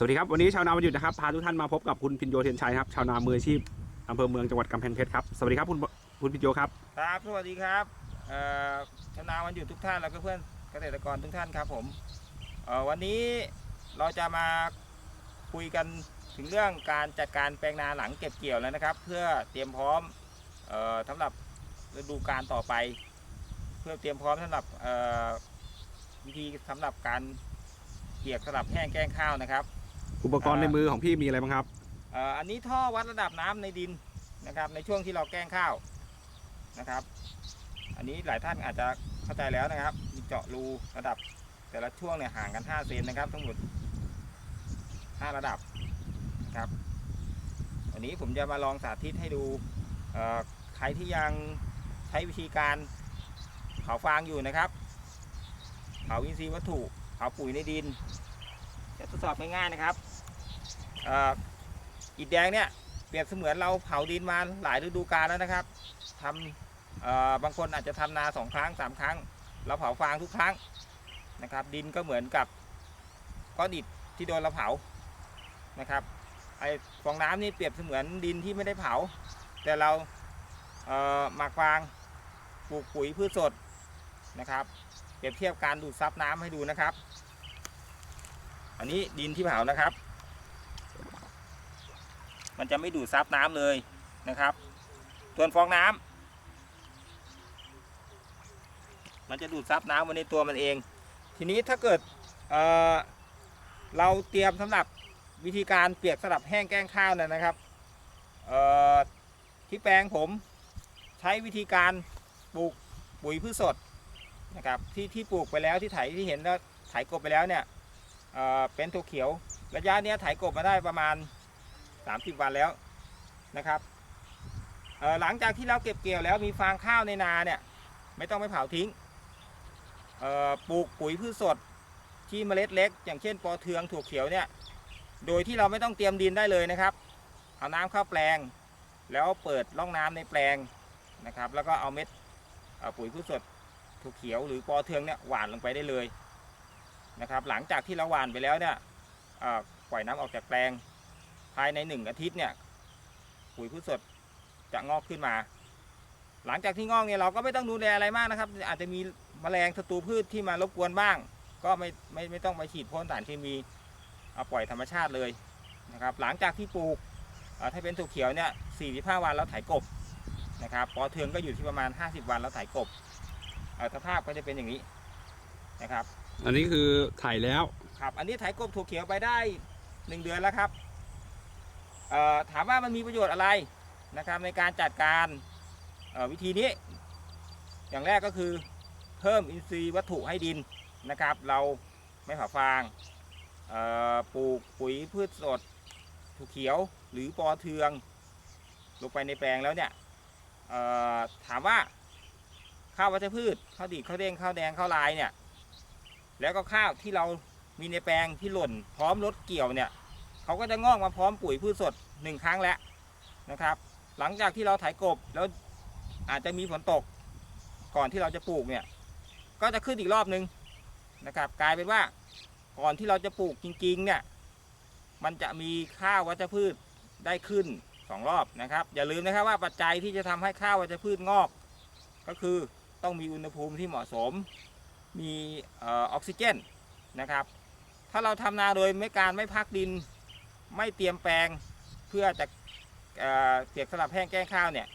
สวัสดีครับ วันนี้ชาวนาวันหยุดนะครับ พาทุกท่านมาพบกับคุณพินโยเทียนชัยครับ ชาวนามืออาชีพอำเภอเมืองจังหวัดกำแพงเพชรครับ สวัสดีครับคุณคุณพินโยครับ ครับ สวัสดีครับเอ่อชาวนาวันหยุดทุกท่านแล้วก็เพื่อนเกษตรกรทุกท่านครับผมเอ่อวันนี้เราจะมาคุยกันถึงเรื่องการจัดการแปลงนาหลังเก็บเกี่ยวแล้วนะครับ เพื่อเตรียมพร้อมเอ่อสำหรับฤดูการต่อไป เพื่อเตรียมพร้อมสำหรับเอ่อวิธีสำหรับการเกี่ยวสลับแห้งแกล้งข้าวนะครับ อุปกรณ์ในมือของพี่มีอะไรบ้างครับเอ่ออันนี้ท่อวัดระดับน้ำในดินนะครับ ในช่วงที่เราแกล้งข้าวนะครับ อันนี้หลายท่านอาจจะเข้าใจแล้วนะครับ มีเจาะรูระดับ แต่ละช่วงเนี่ยห่างกัน 5 เซนนะครับ ทั้งหมด 5 ระดับนะครับ อันนี้ผมจะมาลองสาธิตให้ดูเอ่อใครที่ยังใช้วิธีการเผาฟางอยู่นะครับ เผาอินทรีย์วัตถุ เผาปุ๋ยในดิน จะทดสอบง่ายๆนะครับอิฐแดงเนี่ยเปรียบเสมือนเราเผาดินมาหลายฤดูกาลแล้วนะครับทำบางคนอาจจะทำนาสองครั้งสามครั้ง เราเผาฟางทุกครั้งนะครับ ดินก็เหมือนกับก้อนอิฐที่โดนเราเผานะครับไอฟองน้ำนี่เปรียบเสมือนดินที่ไม่ได้เผา แต่เราหมักฟางปลูกปุ๋ยพืชสดนะครับเปรียบเทียบการดูดซับน้ำให้ดูนะครับ อันนี้ดินที่เผานะครับ มันจะไม่ดูดซับน้ำเลยนะครับส่วนฟองน้ำมันจะดูดซับน้ำไว้ในตัวมันเอง ทีนี้ถ้าเกิดเเราเตรียมสำหรับวิธีการเปียกสลับแห้งแกล้งข้าวเนยนะครับที่แปลงผมใช้วิธีการปลูกปุ๋ยพืชสดนะครับที่ที่ปลูกไปแล้วที่ไถที่เห็นแล้วไถกบไปแล้วเนี่ย เป็นถั่วเขียว ระยะนี้ยไถกบมาได้ประมาณ 30 วันแล้วนะครับหลังจากที่เราเก็บเกี่ยวแล้วมีฟางข้าวในนาเนี่ยไม่ต้องไปเผาทิ้งปลูกปุ๋ยพืชสดที่เมล็ดเล็ก อย่างเช่นปอเทืองถั่วเขียวเนี่ยโดยที่เราไม่ต้องเตรียมดินได้เลยนะครับ เอาน้ำเข้าแปลง แล้วเปิดร่องน้ำในแปลงนะครับ แล้วก็เอาเม็ดปุ๋ยพืชสดถั่วเขียวหรือปอเทืองเนี่ยหว่านลงไปได้เลย นะครับ หลังจากที่เราหว่านไปแล้วเนี่ยปล่อยน้ำออกจากแปลง ภายในหนึ่งอาทิตย์เนี่ยปุ๋ยพืชสดจะงอกขึ้นมา หลังจากที่งอกเนี่ยเราก็ไม่ต้องดูแลอะไรมากนะครับ อาจจะมีแมลงศัตรูพืชที่มารบกวนบ้าง ก็ไม่ไม่ไม่ต้องไปฉีดพ่นสารเคมีเอาปล่อยธรรมชาติเลยนะครับ หลังจากที่ปลูกถ้าเป็นถั่วเขียวเนี่ย 45 วันแล้วไถกบนะครับปอเทืองก็อยู่ที่ประมาณ 50 วันแล้วถกบเอ่อสภาพก็จะเป็นอย่างนี้นะครับ อันนี้คือถ่ายแล้ว ครับ อันนี้ไถกบถั่วเขียวไปได้หนึ่งเดือนแล้วครับถามว่ามันมีประโยชน์อะไรนะครับ ในการจัดการวิธีนี้ อย่างแรกก็คือเพิ่มอินทรีย์วัตถุให้ดินนะครับ เราไม่เผาฟางปลูกปุ๋ยพืชสดถั่วเขียวหรือปอเทือง ลงไปในแปลงแล้วเนี่ยถามว่าข้าววัชพืชข้าวดีข้าวเด้งข้าวแดงข้าวลายเนี่ย แล้วก็ข้าวที่เรามีในแปลงที่หล่น พร้อมรถเกี่ยวเนี่ยเขาก็จะงอกมาพร้อมปุ๋ยพืชสดหนึ่งครั้งแล้วนะครับ หลังจากที่เราไถกบแล้วอาจจะมีฝนตกก่อนที่เราจะปลูกเนี่ยก็จะขึ้นอีกรอบนึงนะครับ กลายเป็นว่าก่อนที่เราจะปลูกจริงๆเนี่ยมันจะมีข้าววัชพืชได้ขึ้นสองรอบนะครับ อย่าลืมนะครับว่าปัจจัยที่จะทำให้ข้าววัชพืชงอก ก็คือต้องมีอุณหภูมิที่เหมาะสม มีออกซิเจนนะครับ ถ้าเราทำนาโดยไม่การไม่พักดินไม่เตรียมแปลงเพื่อจะเสียกสลับแห้งแกล้งข้าวเนี่ย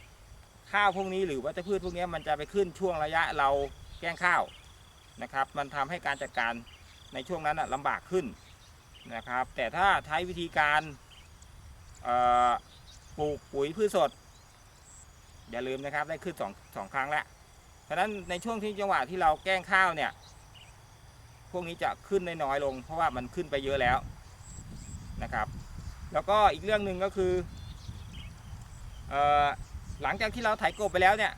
ข้าวพวกนี้หรือวัชพืชพวกนี้มันจะไปขึ้นช่วงระยะเราแกล้งข้าวนะครับ มันทำให้การจัดการในช่วงนั้นนะลำบากขึ้นนะครับ แต่ถ้าใช้วิธีการปลูกปุ๋ยพืชสด อย่าลืมนะครับได้ขึ้นสองสองครั้งแล้ว ฉะนั้นในช่วงที่จังหวะที่เราแกล้งข้าวเนี่ย พวกนี้จะขึ้นได้น้อยลง เพราะว่ามันขึ้นไปเยอะแล้วนะครับ แล้วก็อีกเรื่องหนึ่งก็คือเออหลังจากที่เราไถกบไปแล้วเนี่ย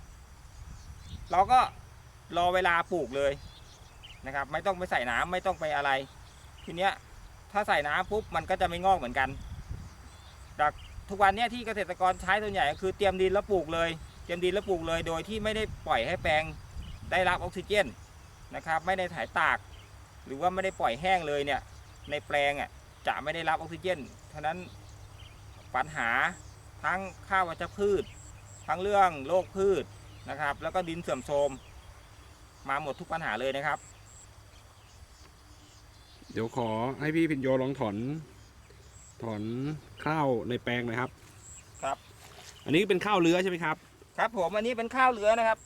เราก็รอเวลาปลูกเลยนะครับ ไม่ต้องไปใส่น้ำไม่ต้องไปอะไร ทีเนี้ยถ้าใส่น้ำปุ๊บมันก็จะไม่งอกเหมือนกันจากทุกวันเนี้ยที่เกษตรกรใช้ส่วนใหญ่ก็คือเตรียมดินแล้วปลูกเลย เตรียมดินแล้วปลูกเลย โดยที่ไม่ได้ปล่อยให้แปลงได้รับออกซิเจนนะครับไม่ได้ถ่ายตาก หรือว่าไม่ได้ปล่อยแห้งเลยเนี่ยในแปลงอะจะไม่ได้รับออกซิเจนฉะนั้นปัญหาทั้งข้าววัชพืช ทั้งเรื่องโรคพืชนะครับ แล้วก็ดินเสื่อมโทรมมาหมดทุกปัญหาเลยนะครับ เดี๋ยวขอให้พี่พินโยลองถอนถอนข้าวในแปลงหน่อยครับ ครับ อันนี้เป็นข้าวเลื้อใช่ไหมครับ ครับผมอันนี้เป็นข้าวเหลือนะครับ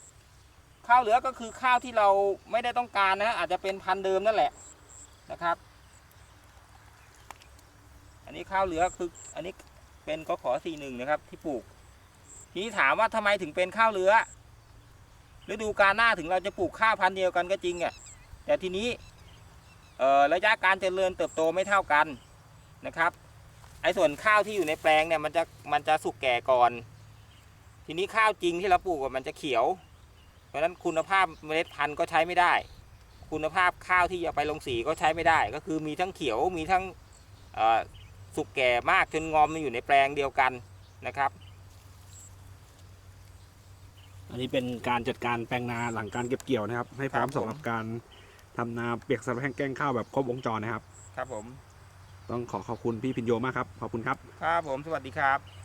ข้าวเหลือก็คือข้าวที่เราไม่ได้ต้องการนะฮะอาจจะเป็นพันธุ์เดิมนั่นแหละนะครับ อันนี้ข้าวเหลือคืออันนี้เป็นกขอสี่หนึ่งนะครับ ที่ปลูก ทีนี้ถามว่าทำไมถึงเป็นข้าวเหลือฤดูกาลหน้าถึงเราจะปลูกข้าวพันธุ์เดียวกันก็จริงอะแต่ทีนี้ระยะการเจริญเติบโตไม่เท่ากันนะครับไอ้ส่วนข้าวที่อยู่ในแปลงเนี่ยมันจะมันจะสุกแก่ก่อน ทีนี้ข้าวจริงที่เราปลูกอะมันจะเขียว เพราะฉะนั้นคุณภาพเมล็ดพันธุ์ก็ใช้ไม่ได้ คุณภาพข้าวที่จะไปลงสีก็ใช้ไม่ได้ ก็คือมีทั้งเขียวมีทั้งเอ่อสุกแก่มากจนงอมมาอยู่ในแปลงเดียวกันนะครับ อันนี้เป็นการจัดการแปลงนาหลังการเก็บเกี่ยวนะครับ ให้พร้อมครับผมสำหรับการทำนาเปียกสำหรับแห้งแกล้งข้าวแบบครบวงจรนะครับ ครับผม ต้องขอขอบคุณพี่พินโยมากครับ ขอบคุณครับ ครับผม สวัสดีครับ